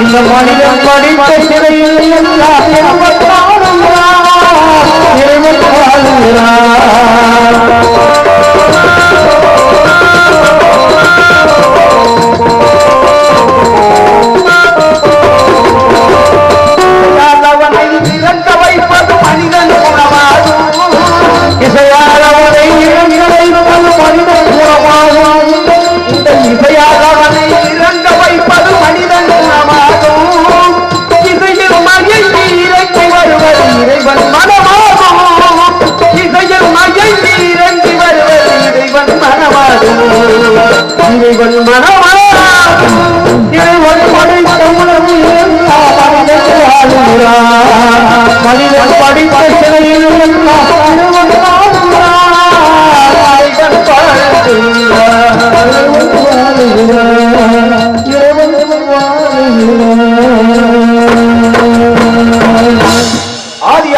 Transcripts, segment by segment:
இந்த மனிதன் படித்த சிறையில் எல்லாம் இறைவன் ஆளுகிறான் இறைவன்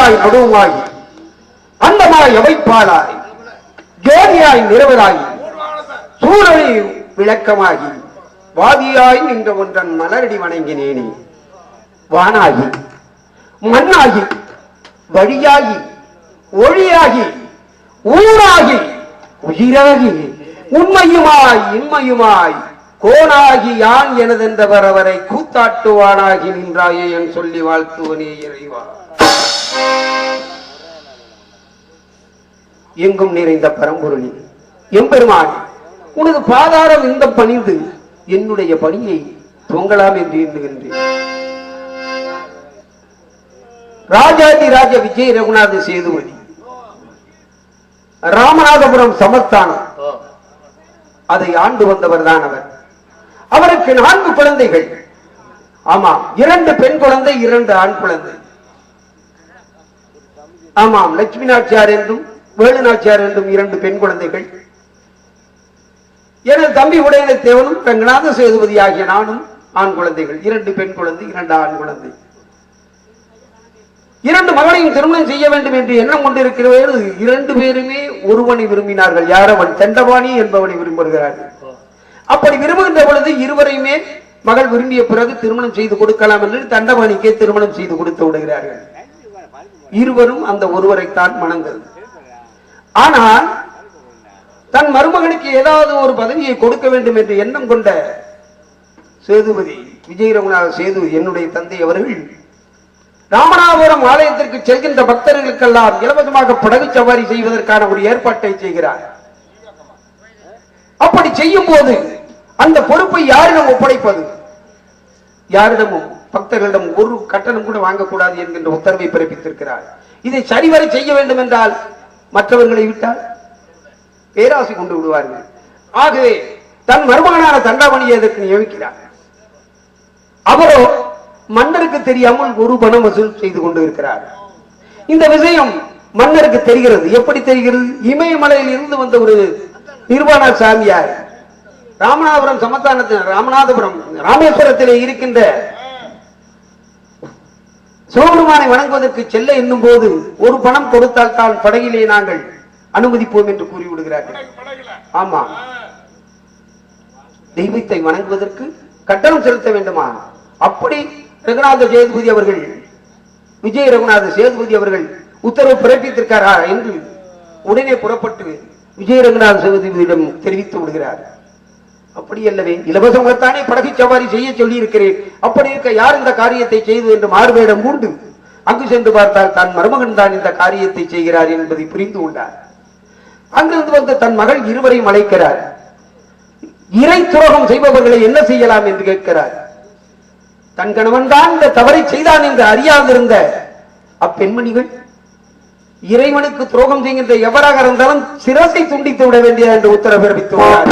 ஆதியாய் நடுவாய். அந்தமாய் அமைப்பாளாய் ஜோதியாய் நிறுவராய் சூழலி விளக்கமாகி. வாதியாய் நின்ற ஒன்றன் மலரடி வணங்கினேனே வானாகி மண்ணாகி வழியாகி ஒளியாகி ஊராகி உயிராகி உண்மையுமாய் இன்மையுமாய் கோணாகி யான் எனதென்றவர் அவரை கூத்தாட்டுவானாகி நின்றாயே என் சொல்லி வாழ்த்துவனே இறைவா. எங்கும் நிறைந்த பரம்பொருளி. எம்பெருமான் உனது பாதாரம் இந்த பணிந்து என்னுடைய பணியை தூங்கலாம் என்று எண்ணுகின்றேன். ராஜாதி ராஜ விஜய ரகுநாத சேதுபதி ராமநாதபுரம் சமஸ்தானம். அதை ஆண்டு வந்தவர் தான் அவர். அவருக்கு நான்கு குழந்தைகள். ஆமா இரண்டு பெண் குழந்தை இரண்டு ஆண் குழந்தை. ஆமாம் லட்சுமி நாச்சியார் என்றும் வேலு நாச்சியார் என்றும் இரண்டு பெண் குழந்தைகள். எனது தம்பி உடையன தேவனும் ரங்கநாத சேதுபதி ஆகிய நானும் ஆண் குழந்தைகள். இரண்டு பெண் குழந்தை இரண்டு ஆண் குழந்தை. இரண்டு மகளையும் திருமணம் செய்ய வேண்டும் என்று எண்ணம் கொண்டிருக்கிறது இரண்டு பேருமே ஒருவனை விரும்பினார்கள். யார் அவன் தண்டபாணி என்பவனை விரும்புகிறார்கள். அப்படி விரும்புகின்ற பொழுது இருவரையுமே மகள் விரும்பிய பிறகு திருமணம் செய்து கொடுக்கலாம் என்று தண்டபாணிக்கே திருமணம் செய்து கொடுத்து விடுகிறார்கள். இருவரும் அந்த ஒருவரைத்தான் மணந்தது ஆனால் தன் மருமகனுக்கு ஏதாவது ஒரு பதவியை கொடுக்க வேண்டும் என்று எண்ணம் கொண்ட சேதுபதி விஜய் ரகுநாத சேது என்னுடைய தந்தை அவர்கள் ராமநாதபுரம் ஆலயத்திற்கு செல்கின்ற பக்தர்களுக்கெல்லாம் இலவசமாக படகு சவாரி செய்வதற்கான ஒரு ஏற்பாட்டை செய்கிறார். அப்படி செய்யும் போது அந்த பொறுப்பை யாரிடம் ஒப்படைப்பது? யாரிடமும் பக்தர்களிடம் ஒரு கட்டணம் கூட வாங்கக்கூடாது என்கின்ற உத்தரவை பிறப்பித்திருக்கிறார். இதை சரிவரை செய்ய வேண்டும் என்றால் மற்றவர்களை விட்டால் பேராசை கொண்டு விடுவார்கள். ஆகவே தன் மருமகனான தண்டாமணியை அதற்கு நியமிக்கிறார். அவரோ மன்னருக்கு தெரியாமல் ஒரு பணம் வசூல் செய்து கொண்டு இருக்கிறார். இந்த விஷயம் மன்னருக்கு தெரிகிறது. எப்படி தெரிகிறது? இமயமலையில் இருந்து வந்த ஒரு நிர்வாண சாமியார். ராமநாதபுரம் சமஸ்தானத்தில் ராமநாதபுரம் ராமேஸ்வரத்திலே இருக்கின்ற சிவபெருமானை வணங்குவதற்கு செல்ல என்னும் போது ஒரு பணம் கொடுத்தால் தான் படகிலே நாங்கள் அனுமதிப்போம் என்று கூறிவிடுகிறார்கள். ஆமா. தெய்வத்தை வணங்குவதற்கு கட்டணம் செலுத்த வேண்டுமா? அப்படி ரகுநாத சேதுபதி அவர்கள் விஜய் ரகுநாத சேதுபதி அவர்கள் உத்தரவு பிறப்பித்திருக்காரா என்று உடனே புறப்பட்டு விஜய் ரகுநாத சேதுபதியிடம் தெரிவித்து விடுகிறார். அப்படி அல்லவே இலவசமாகத்தானே படகு சவாரி செய்ய சொல்லி இருக்கிறேன் அப்படி இருக்க யார் இந்த காரியத்தை செய்து என்று மாறுவேடம் உண்டு. அங்கு சென்று பார்த்தால் தன் மருமகன் தான் இந்த காரியத்தை செய்கிறார் என்பதை புரிந்து கொண்டார். அங்கிருந்து வந்த தன் மகள் இருவரையும் அழைக்கிறார். இறை துரோகம் செய்பவர்களை என்ன செய்யலாம் என்று கேட்கிறார். தன் கணவன் தான் இந்த தவறை செய்தான் என்று அறியாதிருந்த அப்பெண்மணிகள் இறைவனுக்கு துரோகம் செய்கின்ற எவராக இருந்தாலும் சிரசை துண்டித்து விட வேண்டியது என்று உத்தரவு பிறப்பித்து விட்டார்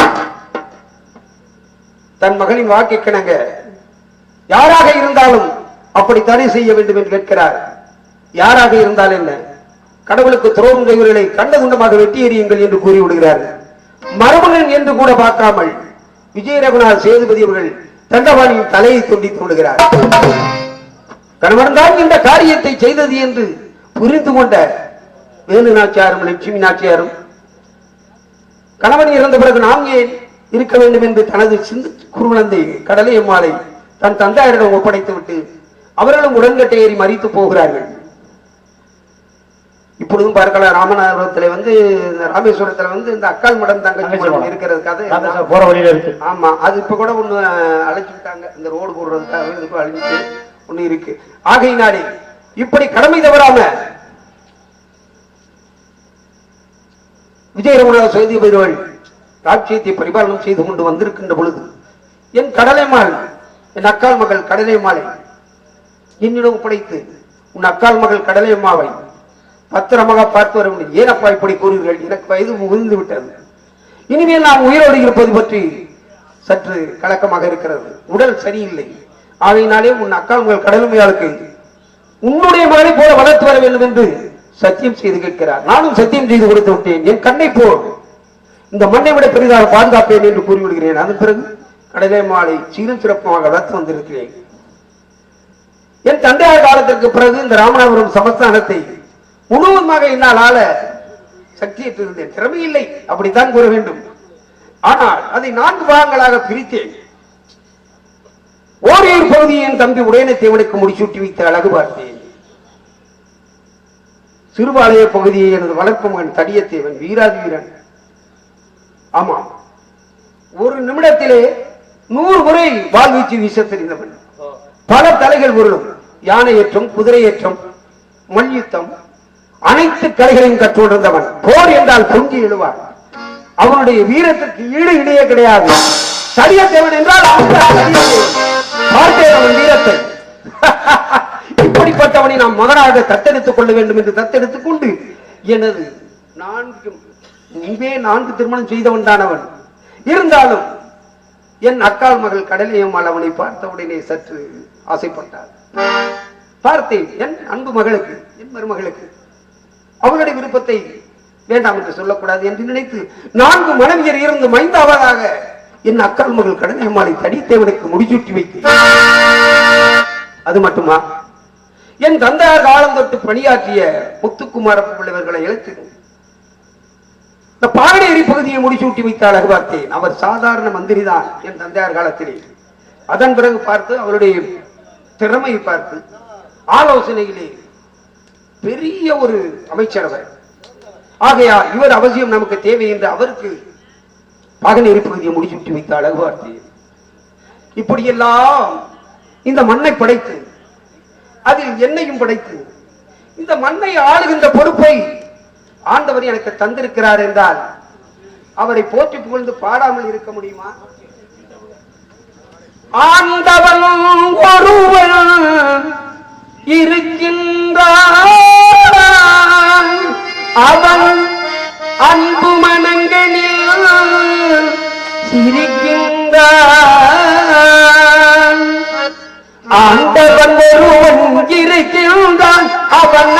தன் மகளின் வாக்கை கிணங்க யாராக இருந்தாலும் அப்படி தடை செய்ய வேண்டும் என்று கேட்கிறார். யாராக இருந்தால் என்ன? கடவுளுக்கு துரோகம் செய்வர்களை கண்ட குண்டமாக வெட்டி எறியுங்கள் என்று கூறிவிடுகிறார்கள் மருமகன் என்று கூட பார்க்காமல் விஜய ரகுநாத் சேதுபதி அவர்கள் தண்டவாணியின் தலையை துண்டித்து விடுகிறார். கணவன் தான் இந்த காரியத்தை செய்தது என்று புரிந்து கொண்ட வேலு நாச்சியாரும் லட்சுமி நாச்சியாரும் கணவன் இறந்த பிறகு நாம் ஏன் இருக்க வேண்டும் என்று தனது சிந்து குருகுழந்தை கடலை அம்மாளை தன் தந்தையரிடம் ஒப்படைத்து விட்டு அவர்களும் உடன்கட்டை ஏறி மறித்து போகிறார்கள். இப்பொழுதும் பார்க்கலாம் ராமநாதபுரத்துல வந்து இந்த ராமேஸ்வரத்துல வந்து இந்த அக்கால் மடம் தங்கச்சி மடம். இருக்கிறதுக்காக போற வழியில இருக்கு. ஆமா அது இப்ப கூட ஒண்ணு அழைச்சு விட்டாங்க. இந்த ரோடு போடுறதுக்காக இதுக்கும் அழிஞ்சு ஒண்ணு இருக்கு. ஆகையினாலே இப்படி கடமை தவறாம விஜய ரமணாத சேதுபதிகள் ராஜ்யத்தை பரிபாலனம் செய்து கொண்டு வந்திருக்கின்ற பொழுது என் கடலை மாலை என் அக்கால் மகள் கடலை மாலை என்னிடம் ஒப்படைத்து உன் அக்கால் மகள் கடலையம்மாவை பத்திரமாக பார்த்து வர முடியும் ஏனப்பா இப்படி கூறுவீர்கள் எனக்கு வயது முகிழ்ந்து விட்டது. இனிமேல் நாம் உயிரோடு இருப்பது பற்றி சற்று கலக்கமாக இருக்கிறது. உடல் சரியில்லை. ஆகையினாலே உன் அக்கால் மகள் கடலுமையாளுக்கு உன்னுடைய மகளை போல வளர்த்து வர வேண்டும் என்று சத்தியம் செய்து கேட்கிறார். நானும் சத்தியம் செய்து கொடுத்து விட்டேன். என் கண்ணை போல். இந்த மண்ணை விட பெரிதாக பாதுகாப்பேன் என்று கூறிவிடுகிறேன். அதன் பிறகு கடலை மாலை சீரும் சிறப்புமாக வளர்த்து வந்திருக்கிறேன் என் தந்தையார் காலத்திற்கு பிறகு இந்த ராமநாதபுரம் சமஸ்தானத்தை முழுவதுமாக என்னால் ஆள சக்தியிட்டு இருந்தேன் திறமை இல்லை அப்படித்தான் கூற வேண்டும். ஆனால் அதை நான்கு பாகங்களாக பிரித்தேன். ஓரியூர் பகுதியை என் தம்பி உடையனை தேவனுக்கு முடிசூட்டி வைத்த அழகு பார்த்தேன். சிறுபாளைய பகுதியை எனது வளர்ப்பு மகன் தடியத்தேவன் வீராதி வீரன் ஆமாம் ஒரு நிமிடத்திலே நூறு முறை வாள் வீச்சு வீச தெரிந்தவன் பல தலைகள் உருளும். யானை ஏற்றம் குதிரை ஏற்றம் மல்யுத்தம் அனைத்து கலைகளையும் கற்றுக்கொண்டிருந்தவன். போர் என்றால் பொங்கி எழுவார் அவனுடைய வீரத்திற்கு ஈடு இடையே கிடையாது. சரியத்தேவன் என்றால். பார்த்தேன் அவன் வீரத்தை. இப்படிப்பட்டவனை நாம் மகனாக தத்தெடுத்துக் கொள்ள வேண்டும் என்று தத்தெடுத்துக் கொண்டு எனது நான்கு முன்பே நான்கு திருமணம் செய்தவன் தான் அவன் இருந்தாலும் என் அக்கால் மகள் கடலையம்மாள் அவனை பார்த்த உடனே சற்று ஆசைப்பட்டார் பார்த்தேன் என் அன்பு மகளுக்கு என் மருமகளுக்கு. அவளுடைய விருப்பத்தை வேண்டாம் என்று சொல்லக்கூடாது என்று நினைத்து நான்கு மனைவியர் இருந்து மைந்தாவதாக என் அக்கால் மகள் கடலையம்மாளை தடித்தேவனுக்கு முடிச்சுட்டி வைத்தேன். அது மட்டுமா? என் தந்தையார் காலம் தொட்டு பணியாற்றிய முத்துக்குமார பிள்ளைவர்களை இழைத்து இந்த பாரடேரி பகுதியை முடிச்சூட்டி வைத்த அழகு பார்த்தேன் அவர் சாதாரண மந்திரி தான் என் தந்தையார் காலத்திலே. அதன் பிறகு பார்த்து அவருடைய திறமை பார்த்து ஆலோசனையிலே பெரிய ஒரு அமைச்சர் அவர். ஆகையா இவர் அவசியம் நமக்கு தேவை என்று அவருக்கு பாகனேரி பகுதியை முடிசூட்டி வைத்த அழகு பார்த்தேன் இப்படியெல்லாம் இந்த மண்ணை படைத்து அதில் என்னையும் படைத்து இந்த மண்ணை ஆளுகின்ற பொறுப்பை ஆண்டவர் எனக்கு தந்திருக்கிறார் என்றால் அவரை போற்றி புகழ்ந்து பாடாமல் இருக்க முடியுமா? ஆண்டவன் ஒருவன் இருக்கின்றான் அவன் அன்பு மனங்களில் சிரிக்கின்றான் ஆண்டவன் ஒருவன் இருக்கின்றான். அவன்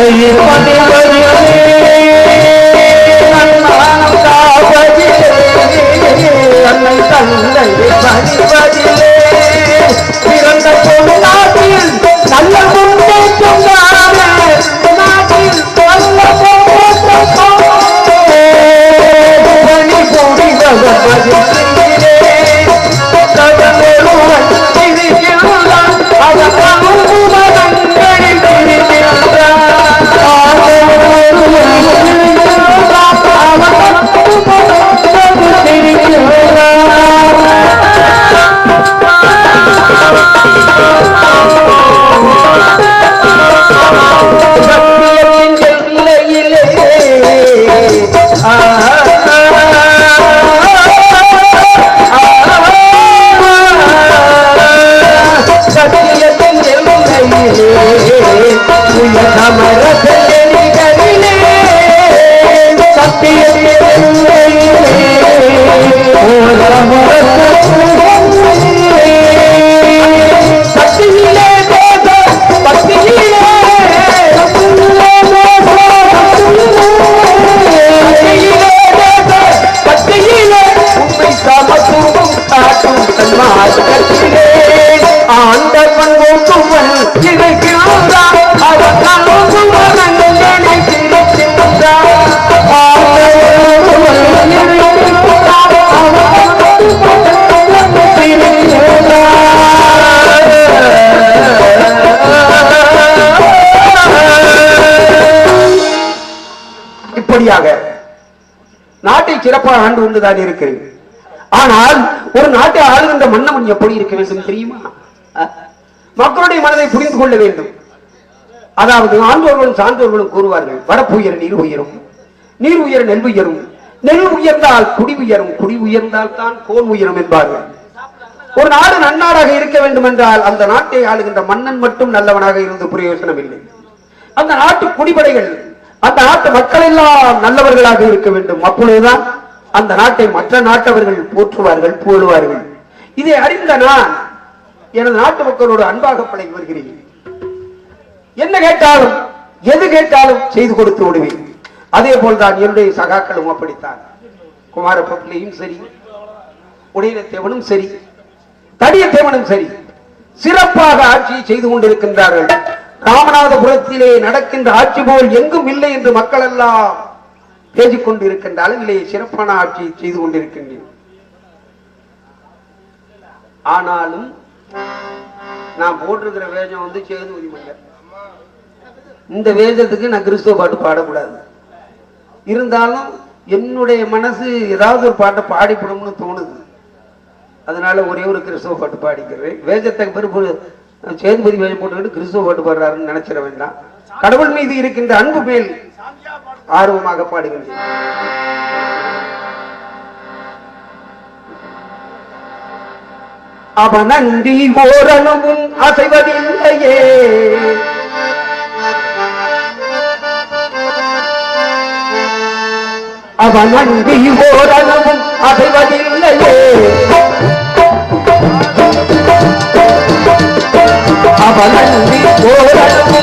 Hallelujah. நாட்டை சிறப்பாக ஆண்டு கொண்டுதான் இருக்கிறது. ஆனால் ஒரு நாட்டை ஆளுகின்ற மன்னவன் எப்படி இருக்க வேண்டும் தெரியுமா? மக்களுடைய மனதை புரிந்து கொள்ள வேண்டும். அதாவது ஆண்டோர்களும் சான்றோர்களும் கூறுவார்கள் வரப்பு நீர் உயரும் நீர் உயர் நெல் உயரும் நெல் உயர்ந்தால் குடி உயரும் குடி உயர்ந்தால் தான் கோல் உயரும் என்பார்கள். ஒரு நாடு நன்னாடாக இருக்க வேண்டும் என்றால் அந்த நாட்டை ஆளுகின்ற மன்னன் மட்டும் நல்லவனாக இருந்து பிரயோஜனம் இல்லை அந்த நாட்டு குடிபடைகள் அந்த நாட்டு மக்கள் எல்லாம் நல்லவர்களாக இருக்க வேண்டும். அப்பொழுதுதான் அந்த நாட்டை மற்ற நாட்டவர்கள் போற்றுவார்கள் போடுவார்கள் இதை அறிந்த நான் எனது நாட்டு மக்களோடு அன்பாக பழகி வருகிறேன். என்ன கேட்டாலும் எது கேட்டாலும் செய்து கொடுத்து விடுவேன். அதே போல்தான் என்னுடைய சகாக்களும் அப்படித்தான். குமார பப்ளியும் சரி உடையினத்தேவனும் சரி தடியத்தேவனும் சரி சிறப்பாக ஆட்சியை செய்து கொண்டிருக்கின்றார்கள். ராமநாதபுரத்திலே நடக்கின்ற ஆட்சி போல் எங்கும் இல்லை என்று மக்கள் எல்லாம் பேசிக் கொண்டிருக்கின்ற அளவிலே சிறப்பான ஆட்சி செய்து கொண்டிருக்கின்றேன். ஆனாலும் நான் போட்டிருக்கிற வேஷம் வந்து சேதுபதி மன்னர் இந்த வேஷத்துக்கு நான் கிறிஸ்துவ பாட்டு பாடக்கூடாது. இருந்தாலும் என்னுடைய மனசு ஏதாவது ஒரு பாட்டை பாடிப்படணும்னு தோணுது. அதனால ஒரே ஒரு கிறிஸ்துவ பாட்டு பாடிக்கிறேன். வேஷத்தை பிறப்பு சேதுபதி வேலை போட்டுக்கிட்டு கிறிஸ்துவ பாட்டு பாடுறாருன்னு நினைச்சிட வேண்டாம். கடவுள் மீது இருக்கின்ற அன்பு மேல் ஆர்வமாக பாடுகின்றேன். அவனன்றி ஓரணமும் அசைவதில்லையே. அவனன்றி ஓரணமும் அசைவதில்லையே. 我来。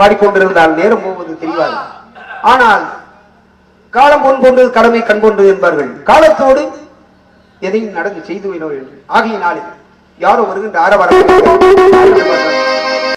பாடிக்கொண்டிருந்தால் நேரம் போவது தெரியாது. ஆனால் காலம் பொன் போன்றது கடமை கண் போன்றது என்பார்கள். காலத்தோடு எதையும் நடந்து செய்து விட வேண்டும் நாளில் யாரோ வருகின்ற ஆரவாரம்.